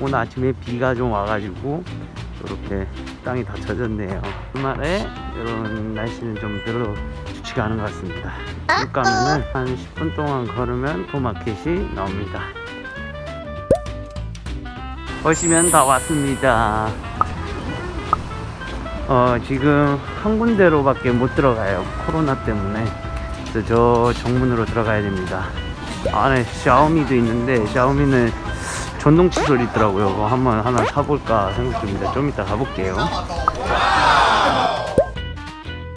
오늘 아침에 비가 좀 와가지고 이렇게 땅이 다 젖었네요. 주말에 이런 날씨는 좀 별로 좋지가 않은 것 같습니다. 쭉 가면은 한 10분 동안 걸으면 도마켓이 나옵니다. 보시면 다 왔습니다. 어, 지금 한 군데로밖에 못 들어가요. 코로나 때문에. 그래서 저 정문으로 들어가야 됩니다. 안에 샤오미도 있는데 샤오미는 전동 칫솔 있더라고요. 한번 하나 사볼까 생각 중입니다. 좀 이따 가볼게요.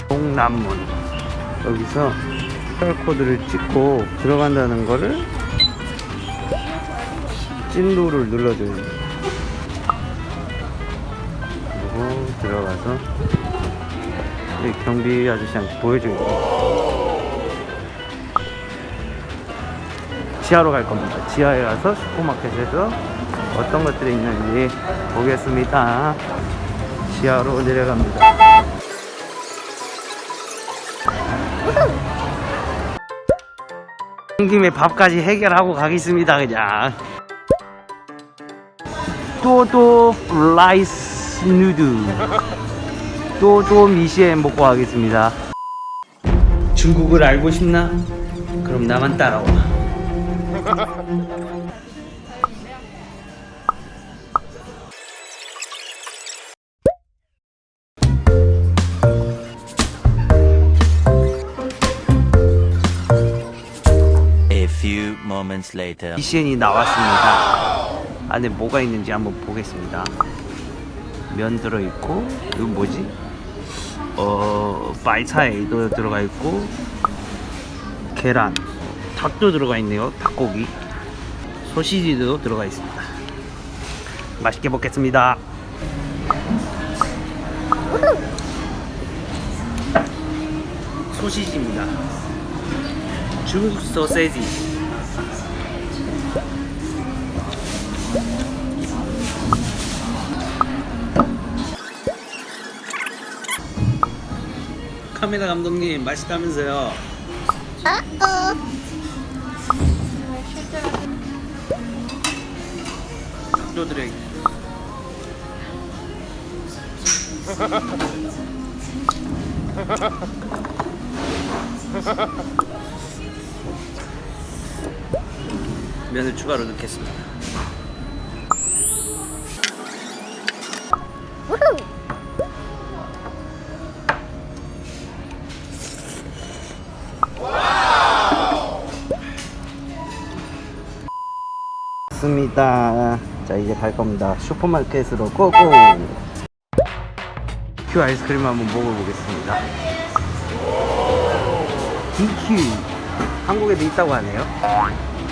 동남문. 여기서 QR코드를 찍고 들어간다는 거를 찐도를 눌러줘요. 그리고 들어가서 이 경비 아저씨한테 보여줘요. 지하로 갈 겁니다. 지하에 가서 슈퍼마켓에서 어떤 것들이 있는지 보겠습니다. 지하로 내려갑니다. 온 김에 밥까지 해결하고 가겠습니다. 그냥. 또또 라이스 누드. 또또 미시에 먹고 가겠습니다. 중국을 알고 싶나? 그럼 나만 따라와. 미션이 나왔습니다. 안에 뭐가 있는지 한번 보겠습니다. 면 들어 있고 이거 뭐지? 어 바이차이도 들어가 있고 계란, 닭도 들어가 있네요. 닭고기, 소시지도 들어가 있습니다. 맛있게 먹겠습니다. 소시지입니다. 중국 소세지. 카메라 감독님 맛있다면서요? 들어있네. 면을 추가로 넣겠습니다. 맞습니다. 자 이제 갈 겁니다. 슈퍼마켓으로 고고. 큐 아이스크림 한번 먹어보겠습니다. DQ 한국에도 있다고 하네요.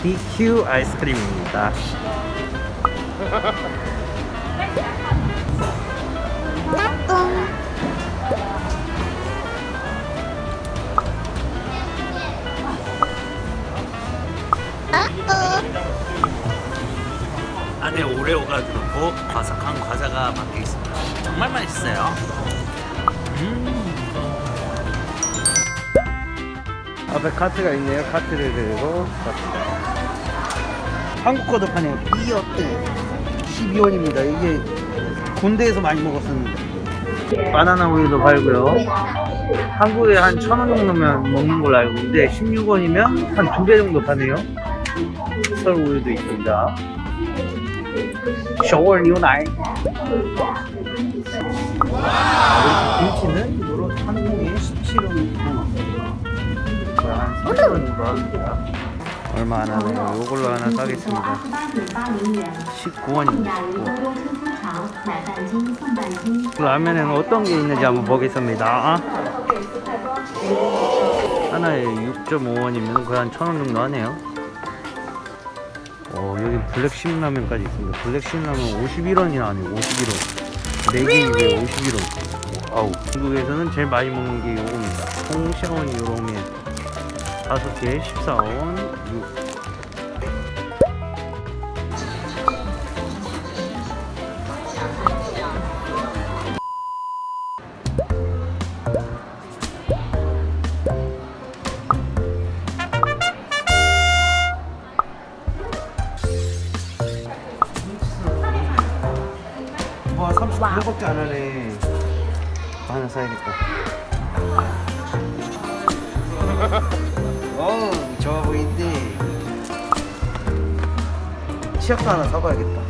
DQ 아이스크림입니다. 안에 오레오가 들어있고 바삭한 과자가 박혀 있습니다. 정말 맛있어요. 음. 앞에 카트가 있네요. 카트를 들고 갑니다. 한국 거도 파네요. 비어트 12원입니다. 이게 군대에서 많이 먹었었는데. 바나나 우유도 팔고요. 한국에 한 천 원 정도면 먹는 걸로 알고 있는데 16원이면 한 두 배 정도 파네요. 설 우유도 있습니다. 首尔牛奶. 김치는 이로 한 통에 17원 한 3원 정도 합니다. 얼마 안 하네요. 이걸로 하나 사겠습니다. 19원입니다. 19원. 买半斤送半斤。 라면에는 어떤 게 있는지 한번 보겠습니다. 하나에 6.5원이면 거의 한 1,000원 정도 하네요. 어, 여기 블랙 신라면까지 있습니다. 블랙 신라면 51원이 나네요. 51원. 4개 입에 51원. 아우. 중국에서는 제일 많이 먹는 게 요겁니다. 홍샤원 요로면 5개에 14원. 6. 이거밖에 안 하네. 하나 사야겠다. 어, 좋아 보이는데. 치약도 하나 사봐야겠다.